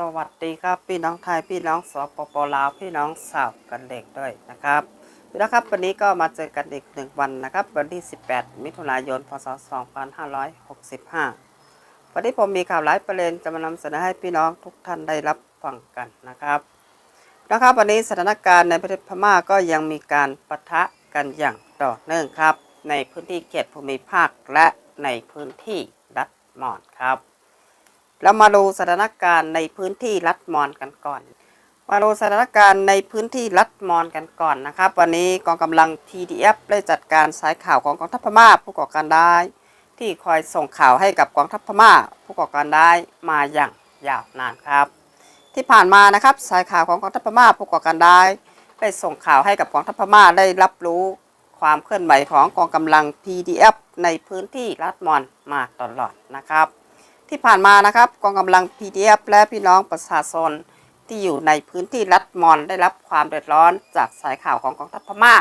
สวัสดีครับพี่น้องไทยพี่น้องสปปลาวพี่น้องสาวกันเด็กด้วยนะครับพี่น้องครับวันนี้ก็มาเจอกันอีกหนึ่งวันนะครับ วันที่ 18 มิถุนายน พศ 2565 วันนี้ผมมีข่าวหลายประเด็นจะมานำเสนอให้พี่น้องทุกท่านได้รับฟังกันนะครับนะครับวันนี้สถานการณ์ในประเทศพม่าก็ยังมีการปะทะกันอย่างต่อเนื่องครับ ในพื้นที่เขตภูมิภาคและในพื้นที่รัฐมอนครับ เรามาดูสถานการณ์ในพื้นที่รัฐมอนกันก่อน มาดูสถานการณ์ในพื้นที่รัฐมอนกันก่อนนะครับ วันนี้กองกำลัง TDF ได้จัดการสายข่าวของกองทัพพม่าผู้ก่อการร้าย ที่คอยส่งข่าวให้กับกองทัพพม่าผู้ก่อการร้ายมาอย่างยาวนานครับ ที่ผ่านมานะครับสายข่าวของกองทัพพม่าผู้ก่อการร้ายได้ส่งข่าวให้กับกองทัพพม่าได้รับรู้ความเคลื่อนไหวของกองกำลัง TDF ในพื้นที่รัฐมอนมาตลอดนะครับ ที่ผ่านมานะครับกองกำลัง PDF และพี่น้องประชาชนที่อยู่ในพื้นที่รัฐมอนได้รับความเดือดร้อนจากสายข่าวของกองทัพพม่า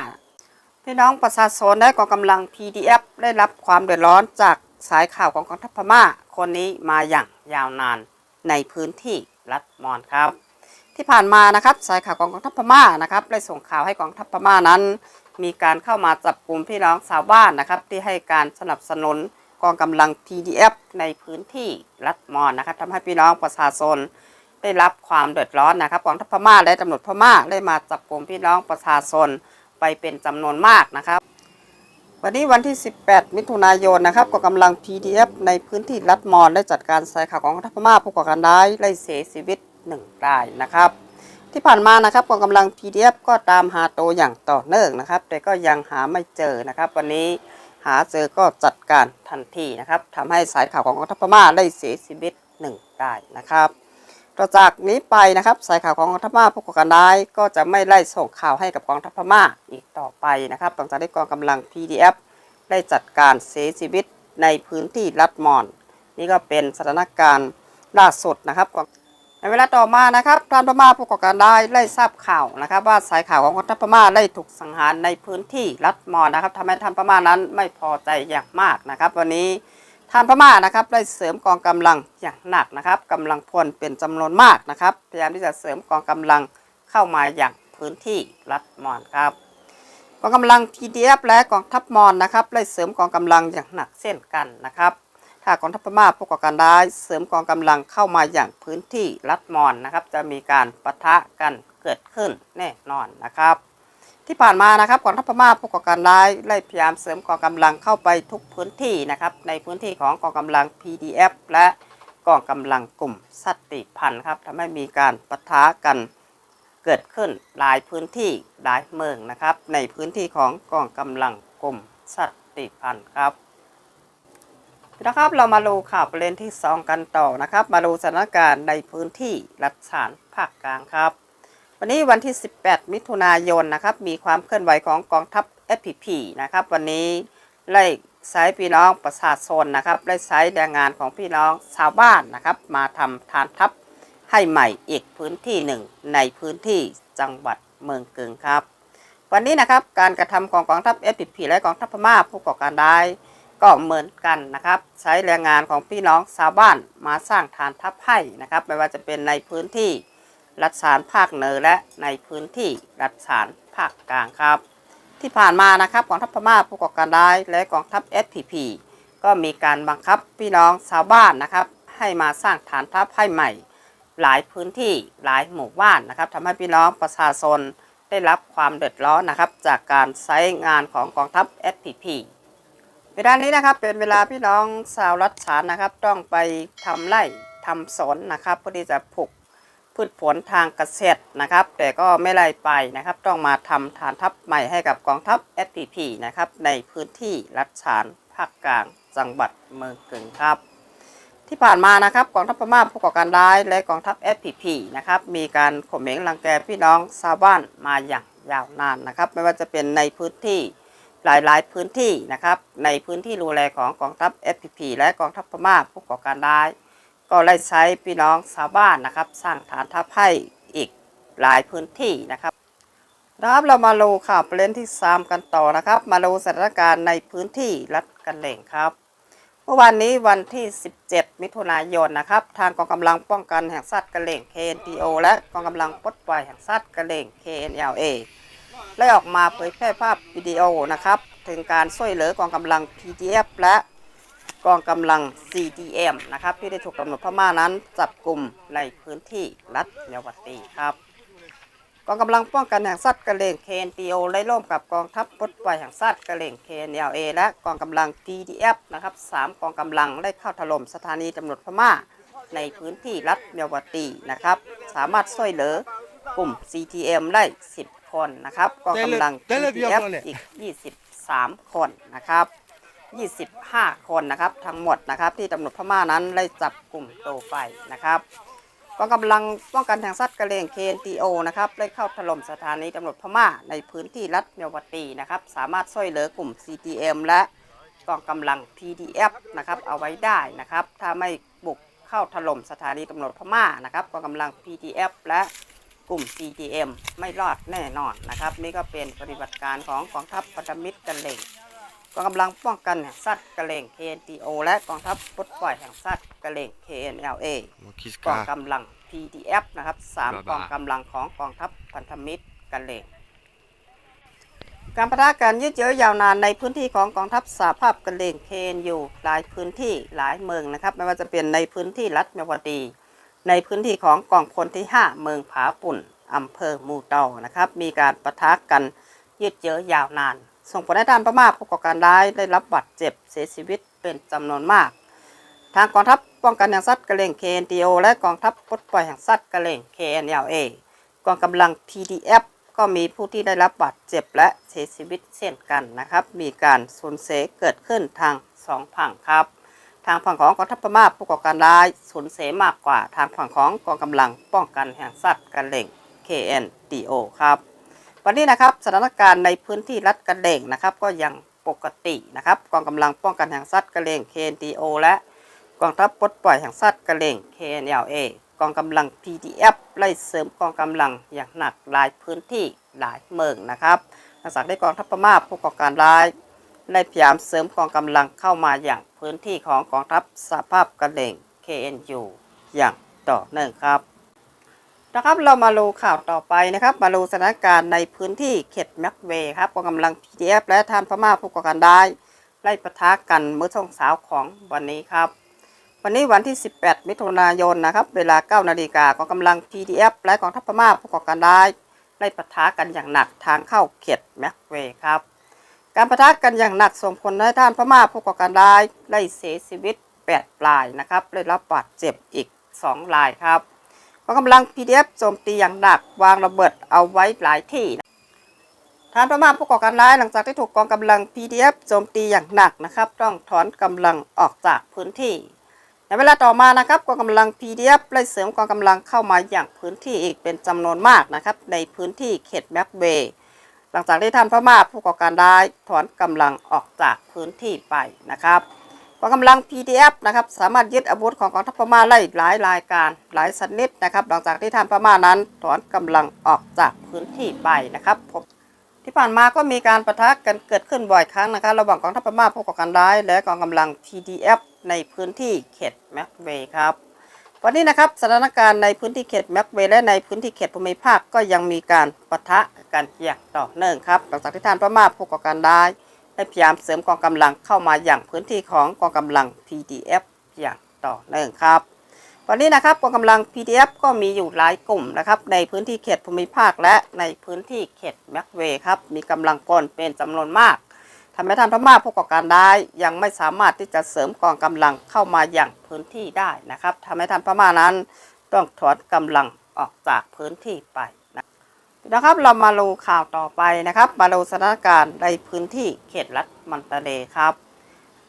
พี่น้องประชาชนและกองกำลัง PDF ได้รับความเดือดร้อนจากสายข่าวของกองทัพพม่า คนนี้มาอย่างยาวนานในพื้นที่รัฐมอนครับ ที่ผ่านมานะครับสายข่าวของกองทัพพม่านะครับได้ส่งข่าวให้กองทัพพม่านั้น มีการเข้ามาจับกลุ่มพี่น้องชาวบ้านนะครับที่ให้การสนับสนุน กองกำลัง TDF ในพื้นที่รัฐมอนนะครับทำให้พี่น้องประชาชนได้รับความเดือดร้อนนะครับกองทัพพม่าและตำรวจพม่าได้มาจับกลุ่มพี่น้องประชาชนไปเป็นจำนวนมากนะครับ วันนี้วันที่ 18 มิถุนายนนะครับกองกำลัง PDF ในพื้นที่รัฐมอนได้จัดการใสายข่าวของกองทัพพม่าผู้ก่อการร้ายไล่เสียชีวิตหนึ่งรายนะครับที่ผ่านมานะครับกองกำลัง PDF ก็ตามหาตัวอย่างต่อเนื่องนะครับ แต่ก็ยังหาไม่เจอนะครับ วันนี้ หาเจอก็จัดการทันทีนะครับทำให้สายข่าวของกองทัพพม่าได้เสียชีวิตหนึ่งรายนะครับต่อจากนี้ไปนะครับ สายข่าวของกองทัพพม่าผู้ก่อการร้ายก็จะไม่ไล่ส่งข่าวให้กับกองทัพพม่าอีกต่อไปนะครับหลังจากที่กองกำลัง PDF ได้จัดการเสียชีวิตในพื้นที่รัฐมอน นี่ก็เป็นสถานการณ์ล่าสุดนะครับ ในเวลาต่อมานะครับท่านพม่าผู้ก่อการร้ายไล่ทราบข่าวนะครับ ว่าสายข่าวของกองทัพพม่าได้ถูกสังหารในพื้นที่รัฐมอนนะครับทำให้ท่านพม่านั้นไม่พอใจอย่างมากนะครับ วันนี้ท่านพม่านะครับได้เสริมกองกำลังอย่างหนักนะครับกำลังพลเป็นจำนวนมากนะครับพยายามที่จะเสริมกองกำลังเข้ามาอย่างพื้นที่รัฐมอนครับกองกำลัง PDF และกองทัพมอนนะครับได้เสริมกองกำลังอย่างหนักเช่นกันนะครับ ถ้ากองทัพพม่าผู้ก่อการร้ายเสริมกองกำลังเข้ามาอย่างพื้นที่รัฐมอนนะครับ จะมีการปะทะกันเกิดขึ้นแน่นอนนะครับ ที่ผ่านมานะครับกองทัพพม่าผู้ก่อการร้ายได้พยายามเสริมกองกำลังเข้าไปทุกพื้นที่นะครับในพื้นที่ของกองกำลัง PDF และกองกำลังกลุ่มสติพันธ์ครับทำให้มีการปะทะกันเกิดขึ้นหลายพื้นที่หลายเมืองนะครับ ในพื้นที่ของกองกำลังกลุ่มสติพันธ์ครับ นะครับเรามาดูข่าวประเด็นที่ 2 กันต่อนะครับ มาดูสถานการณ์ในพื้นที่รัฐฉานภาคกลางครับ วันนี้วันที่ 18 มิถุนายนนะครับ มีความเคลื่อนไหวของกองทัพ FPP นะครับ วันนี้ไล่ใช้พี่น้องประชาชนนะครับไล่ใช้แรงงานของพี่น้องชาวบ้านนะครับ มาทำทานทัพให้ใหม่อีกพื้นที่หนึ่งในพื้นที่จังหวัดเมืองเกิงครับ วันนี้นะครับการกระทำของกองทัพ FPP และกองทัพพม่าผู้ก่อการร้าย ก็เหมือนกันนะครับ ใช้แรงงานของพี่น้องชาวบ้านมาสร้างฐานทัพให้นะครับ ไม่ว่าจะเป็นในพื้นที่รัฐสารภาคเหนือและในพื้นที่รัฐสารภาคกลางครับ ที่ผ่านมานะครับกองทัพพม่าผู้ก่อการร้ายและกองทัพ SPP ก็มีการบังคับพี่น้องชาวบ้านนะครับ ให้มาสร้างฐานทัพให้ใหม่ หลายพื้นที่หลายหมู่บ้านนะครับทำให้พี่น้องประชาชนได้รับความเดือดร้อนนะครับ จากการใช้งานของกองทัพ SPP เวลานี้นะครับเป็นเวลาพี่น้องชาวรัฐฉานนะครับ ต้องไปทำไร่ทำสวนนะครับเพื่อที่จะปลูกพืชผลทางเกษตรนะครับ แต่ก็ไม่ไล่ไปนะครับ ต้องมาทำฐานทัพใหม่ให้กับกองทัพ FPP นะครับในพื้นที่รัฐฉานภาคกลางจังหวัดเมืองเกิงครับ ที่ผ่านมานะครับกองทัพพม่าผู้ก่อการร้ายและกองทัพ FPP นะครับมีการข่มเหงรังแกพี่น้องชาวบ้านมาอย่างยาวนานนะครับ ไม่ว่าจะเป็นในพื้นที่ หลายๆ พื้นที่นะครับ ในพื้นที่ดูแลของกองทัพ FPP และกองทัพพม่าผู้ก่อการร้าย ก็ได้ใช้พี่น้องชาวบ้านนะครับ สร้างฐานทัพให้อีกหลายพื้นที่นะครับนะครับเรามาดูข่าวประเด็นที่ 3 กันต่อนะครับ มาดูสถานการณ์ในพื้นที่รัฐกันเหล่งครับ เมื่อวานนี้วันที่ 17 มิถุนายนนะครับ ทางกองกำลังป้องกันแห่งชาติกระเหล่ง KNTO และกองกำลังปลดปล่อยแห่งชาติกระเหล่ง KNLA ได้ออกมาเผยแพร่ภาพวิดีโอนะครับ ถึงการช่วยเหลือกองกำลัง PDF และกองกำลัง CDM นะครับที่ได้ถูกตำรวจพม่านั้นจับกลุ่มในพื้นที่รัฐเยาวตีครับกองกำลังป้องกันแห่งชาติกระเหล่ง KNTO ได้ร่วมกับกองทัพปลดปล่อยแห่งชาติกระเหล่ง KNLA และกองกำลัง PDF นะครับสามกองกำลังได้เข้าถล่มสถานีตำรวจพม่า ในพื้นที่รัฐเยาวตีนะครับ สามารถช่วยเหลือกลุ่ม CTM ได้10 คนนะครับกองกำลัง PDF อีก 23 คนนะครับ 25 คนนะครับ ทั้งหมดนะครับ ที่ตำรวจพม่านั้นได้จับกลุ่มตัวไปนะครับกองกำลังป้องกันทางซัดกระเลง KNTO นะครับได้เข้าถล่มสถานีตำรวจพม่าในพื้นที่รัฐเยาวตีนะครับ สามารถช่วยเหลือกลุ่ม CTM และกองกำลัง PDF นะครับเอาไว้ได้นะครับ ถ้าไม่บุกเข้าถล่มสถานีตำรวจพม่านะครับกองกำลัง PDF และก ลุ่ม CTM ไม่รอดแน่นอนนะครับ นี่ก็เป็นปฏิบัติการของกองทัพพันธมิตรกระเลงกองกำลังป้องกันแห่งชาติกระเหล่ง KNTO และกองทัพปลดปล่อยแห่งชาติกระเหล่ง KNLA คิสกองกากำลัง PDF นะครับสามบาบากองกำลังของกองทัพพันธมิตรกระเหล่งการประทะการยืดเยื้อยาวนานในพื้นที่ของกองทัพสหภาพกระเหล่ง KNU หลายพื้นที่หลายเมืองนะครับ ไม่ว่าจะเป็นในพื้นที่รัฐเมียวดี ในพื้นที่ของกองพลที่ 5 เมืองผาปุ่นอำเภอมูเตานะครับ มีการประทะกกันยืดเยื้อยาวนาน ส่งผลให้ทานพม่าผู้ก่อการร้ายได้รับบาดเจ็บเสียชีวิตเป็นจำนวนมาก ทางกองทัพป้องกันแห่งสัตว์กระเหล่ง KNTO และกองทัพปลดปล่อยแห่งสัตว์กระเหล่ง KNLA กองกำลัง PDF ก็มีผู้ที่ได้รับบาดเจ็บและเสียชีวิตเช่นกันนะครับ มีการสูญเสียเกิดขึ้นทางสองฝั่งครับ ทางฝั่งของกองทัพพม่าผู้ก่อการร้ายสูญเสียมากกว่าทางฝั่งของกองกำลังป้องกันแห่งสัตว์กระเหล่ง KNTO ครับ วันนี้นะครับสถานการณ์ในพื้นที่รัฐกระเหล่งนะครับก็ยังปกตินะครับกองกำลังป้องกันแห่งสัตว์กระเหล่ง KNTO และกองทัพปลดปล่อยแห่งสัตว์กระเหล่ง KNLA กองกำลัง PDF ไล่เสริมกองกำลังอย่างหนักหลายพื้นที่หลายเมืองนะครับหลังจากได้กองทัพพม่าผู้ก่อการร้าย ได้พยายามเสริมกองกำลังเข้ามาอย่างพื้นที่ของกองทัพสภาพกระเล่ง KNU อย่างต่อเนื่องครับนะครับเรามาดูข่าวต่อไปนะครับมาดูสถานการณ์ในพื้นที่เขตแม็กเวย์ครับกองกำลัง PDF และทานพม่าผู้ก่อการร้ายไล่ปะทะกันเมื่อช่วงเช้าของวันนี้ครับ วันนี้วันที่ 18 มิถุนายนนะครับ เวลา 9 นาฬิกากองกำลัง PDF และกองทัพพม่าผู้ก่อการร้ายไล่ปะทะกันอย่างหนักทางเข้าเขตแม็กเวย์ครับ การปะทะกันอย่างหนักส่งผลให้ท่านพม่าผู้ก่อการร้ายไล่เสียชีวิต 8 รายนะครับได้รับบาดเจ็บอีก 2 รายครับกองกำลัง PDF โจมตีอย่างหนักวางระเบิดเอาไว้หลายที่ทานพม่าผู้ก่อการร้ายหลังจากที่ถูกกองกำลัง PDF โจมตีอย่างหนักนะครับ ต้องถอนกำลังออกจากพื้นที่ ในเวลาต่อมานะครับกองกำลัง PDF ไล่เสริมกองกำลังเข้ามาอย่างพื้นที่อีกเป็นจำนวนมากนะครับ ในพื้นที่เขตแม็กเบย์ หลังจากที่ท่านพม่าผู้ก่อการร้ายถอนกำลังออกจากพื้นที่ไปนะครับกองกำลัง PDF นะครับสามารถยึดอาวุธของกองทัพพม่าได้หลายรายการหลายชนิดนะครับหลังจากที่ท่านพม่านั้นถอนกำลังออกจากพื้นที่ไปนะครับผมที่ผ่านมาก็มีการประทะกันเกิดขึ้นบ่อยครั้งนะครับระหว่างกองทัพพม่าผู้ก่อการร้าย และกองกำลัง PDF ในพื้นที่เขตแม็กเวย์ครับ วันนี้นะครับสถานการณ์ในพื้นที่เขตแม็กเวย์และในพื้นที่เขตภูมิภาคก็ยังมีการปะทะกันอย่างต่อเนื่องครับหลังจากที่ท่านพม่าผู้ก่อการร้ายได้พยายามเสริมกองกำลังเข้ามาอย่างพื้นที่ของกองกำลัง PDF อย่างต่อเนื่องครับวันนี้นะครับกองกำลัง PDF ก็มีอยู่หลายกลุ่มนะครับในพื้นที่เขตภูมิภาคและในพื้นที่เขตแม็กเวย์ครับมีกำลังพลเป็นจำนวนมาก ทำให้ท่านพม่าผู้ก่อการร้ายยังไม่สามารถที่จะเสริมกองกำลังเข้ามาอย่างพื้นที่ได้นะครับทำให้ท่านพม่านั้นต้องถอนกำลังออกจากพื้นที่ไปนะนะครับเรามาดูข่าวต่อไปนะครับ มาดูสถานการณ์ในพื้นที่เขตรัฐมันตาเลครับ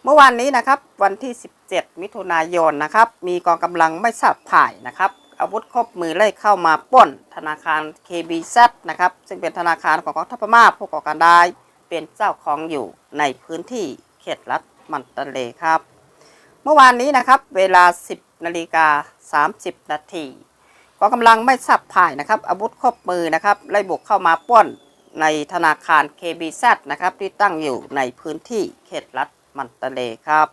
เมื่อวานนี้นะครับวันที่ 17 มิถุนายนนะครับ มีกองกำลังไม่ทราบผ่ายนะครับ อาวุธครบมือไล่เข้ามาป้นธนาคาร KBZ นะครับซึ่งเป็นธนาคารของกองทัพพม่าผู้ก่อการร้าย เป็นเจ้าของอยู่ในพื้นที่เขตรัฐมันตาเลครับ เมื่อวานนี้นะครับเวลา 10นาฬิกา30 นาทีกองกำลังไม่ทราบผ่ายนะครับอาวุธครบมือนะครับไล่บุกเข้ามาป้นในธนาคาร KBZ นะครับที่ตั้งอยู่ในพื้นที่เขตรัฐมันตะเลครับ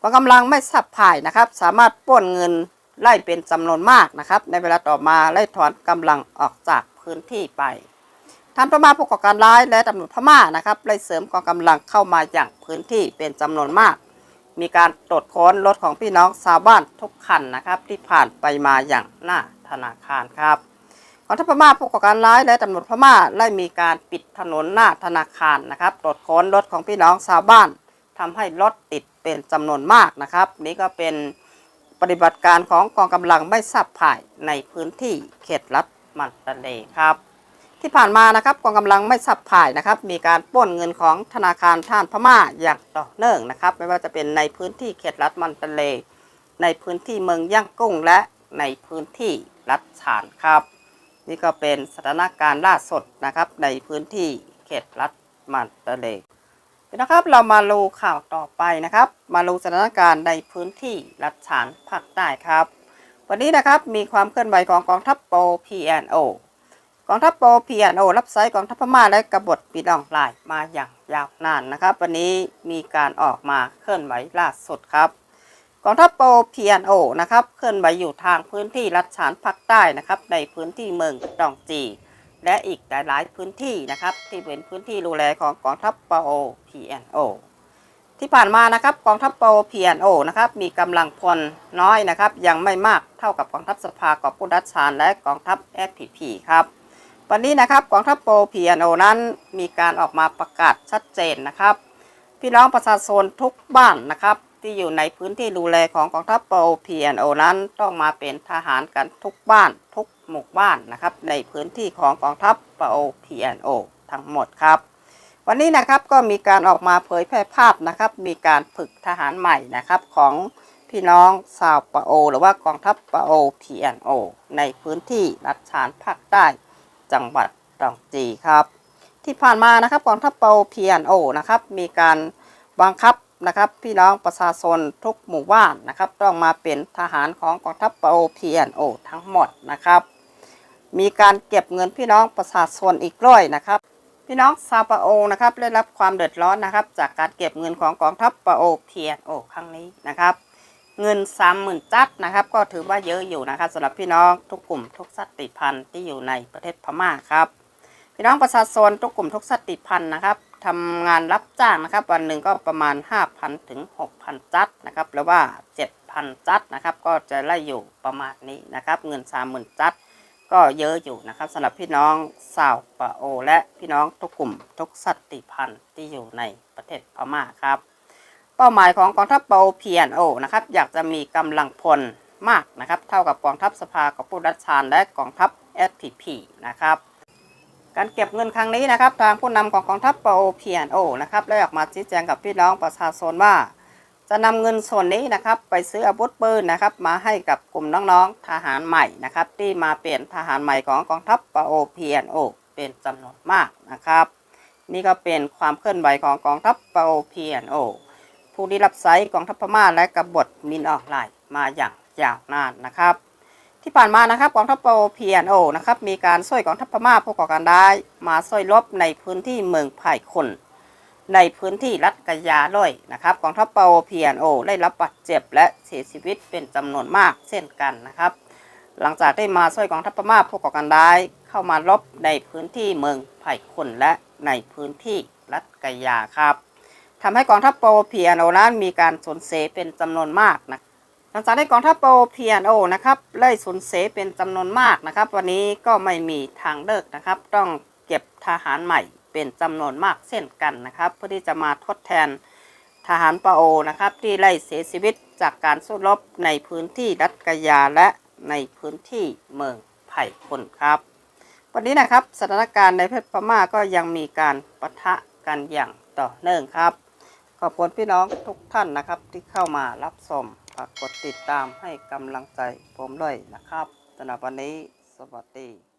กองกำลังไม่สับผ่ายนะครับสามารถป้นเงินไล่เป็นจำนวนมากนะครับ ในเวลาต่อมาไล่ถอนกำลังออกจากพื้นที่ไป ทางพม่าผู้ก่อการร้ายและตำรวจพม่านะครับไล่เสริมกองกำลังเข้ามาอย่างพื้นที่เป็นจำนวนมาก มีการตรวจค้นรถของพี่น้องชาวบ้านทุกคันนะครับที่ผ่านไปมาอย่างหน้าธนาคารครับกองทัพพม่าผู้ก่อการร้ายและตำรวจพม่าไล่มีการปิดถนนหน้าธนาคารนะครับตรวจค้นรถของพี่น้องชาวบ้านทำให้รถติดเป็นจำนวนมากนะครับ นี่ก็เป็นปฏิบัติการของกองกำลังไม่ทราบผ่ายในพื้นที่เขตรัฐมันตะเลครับ ที่ผ่านมานะครับกองกำลังไม่สับผ่ายนะครับ มีการปล้นเงินของธนาคารท่านพม่าอย่างต่อเนื่องนะครับ ไม่ว่าจะเป็นในพื้นที่เขตรัฐมันตะเล ในพื้นที่เมืองย่างกุ้งและในพื้นที่รัฐฉานครับ นี่ก็เป็นสถานการณ์ล่าสุดนะครับ ในพื้นที่เขตรัฐมันตะเลนะครับเรามาดูข่าวต่อไปนะครับ มาดูสถานการณ์ในพื้นที่รัฐฉานภาคใต้ครับ วันนี้นะครับมีความเคลื่อนไหวของกองทัพโป PNO กองทัพโป PNO รับไซต์กองทัพพม่าและกบฏปีดองลายมาอย่างยาวนานนะครับ วันนี้มีการออกมาเคลื่อนไหวล่าสุดครับ กองทัพโป PNO นะครับเคลื่อนไหวอยู่ทางพื้นที่รัฐฉานภาคใต้นะครับ ในพื้นที่เมืองดองจี และอีกหลาย ๆ พื้นที่นะครับ ที่เป็นพื้นที่ดูแลของกองทัพโป PNO ที่ผ่านมานะครับกองทัพโป PNO นะครับมีกำลังพลน้อยนะครับ ยังไม่มากเท่ากับกองทัพสภากอบผู้ดัชชานและกองทัพ FPP ครับ วันนี้นะครับกองทัพโป PNO นั้นมีการออกมาประกาศชัดเจนนะครับ พี่น้องประชาชนทุกบ้านนะครับที่อยู่ในพื้นที่ดูแลของกองทัพโป PNO นั้นต้องมาเป็นทหารกันทุกบ้านทุกหมู่บ้านนะครับ ในพื้นที่ของกองทัพโป PNO ทั้งหมดครับ วันนี้นะครับก็มีการออกมาเผยแพร่ภาพนะครับ มีการฝึกทหารใหม่นะครับของพี่น้องชาวปะโอ หรือว่ากองทัพปะโอ PNO ในพื้นที่รัฐฉานภาคใต้ จังหวัดตรังจีครับ ที่ผ่านมานะครับกองทัพเปา PNO นโอนะครับ มีการบังคับนะครับ พี่น้องประชาชนทุกหมู่บ้านนะครับ ต้องมาเป็นทหารของกองทัพเปา PNO ทั้งหมดนะครับ มีการเก็บเงินพี่น้องประชาชนอีกร้อยนะครับพี่น้องซาปาโอนะครับได้รับความเดือดร้อนนะครับ จากการเก็บเงินของกองทัพปาโอ PNO ครั้งนี้นะครับ เงิน30,000จัดนะครับ ก็ถือว่าเยอะอยู่นะครับสำหรับพี่น้องทุกกลุ่มทุกสัตติพันธุ์ที่อยู่ในประเทศพม่าครับพี่น้องประชาชนทุกกลุ่มทุกสัตติพันธุ์นะครับทำงานรับจ้างนะครับ วันหนึ่งก็ประมาณ 5,000 ถึง 6,000 จัดนะครับหรือว่า 7,000 จัดนะครับ ก็จะไล่อยู่ประมาณนี้นะครับ เงิน 30,000 จัด ก็เยอะอยู่นะครับสำหรับพี่น้องชาวปะโอ และพี่น้องทุกกลุ่มทุกสัตติพันธุ์ที่อยู่ในประเทศพม่าครับ เป้าหมายของกองทัพเปา PNO นะครับอยากจะมีกำลังพลมากนะครับเท่ากับกองทัพสภากอบผู้รัชชานและกองทัพ SPP นะครับการเก็บเงินครั้งนี้นะครับทางผู้นำของกองทัพเปา PNO นะครับได้ออกมาชี้แจงกับพี่น้องประชาชนว่า จะนำเงินส่วนนี้นะครับไปซื้ออาวุธปืนนะครับมาให้กับกลุ่มน้องๆทหารใหม่นะครับที่มาเปลี่ยนทหารใหม่ของกองทัพเปา PNO เป็นจำนวนมากนะครับ นี่ก็เป็นความเคลื่อนไหวของกองทัพเปา PNO ผู้ที่รับใช้กองทัพพม่าและกบฏมินออนไลน์มาอย่างยาวนานนะครับ ที่ผ่านมานะครับกองทัพเปา PNO นะครับมีการช่วยกองทัพพม่าผู้ก่อการร้ายมาช่วยรบในพื้นที่เมืองไผ่คนในพื้นที่รัฐกะยาด้วยนะครับกองทัพเปา PNO ได้รับบาดเจ็บและเสียชีวิตเป็นจำนวนมากเช่นกันนะครับ หลังจากได้มาช่วยกองทัพพม่าผู้ก่อการร้ายเข้ามารบในพื้นที่เมืองไผ่คนและในพื้นที่รัฐกะยาครับ ทำให้กองทัพโป PNO นั้นมีการสูญเสียเป็นจำนวนมากนะหลังจากได้กองทัพโป PNO นะครับไล่สูญเสียเป็นจำนวนมากนะครับ วันนี้ก็ไม่มีทางเลิกนะครับ ต้องเก็บทหารใหม่เป็นจำนวนมากเช่นกันนะครับ เพื่อที่จะมาทดแทนทหารปาโอนะครับที่ไล่เสียชีวิตจากการสู้รบในพื้นที่รัฐกยาและในพื้นที่เมืองไผ่คนครับ วันนี้นะครับสถานการณ์ในประเทศพม่าก็ยังมีการปะทะกันอย่างต่อเนื่องครับ ขอบคุณพี่น้องทุกท่านนะครับ ที่เข้ามารับชมฝากกดติดตามให้กำลังใจผมด้วยนะครับสำหรับวันนี้สวัสดี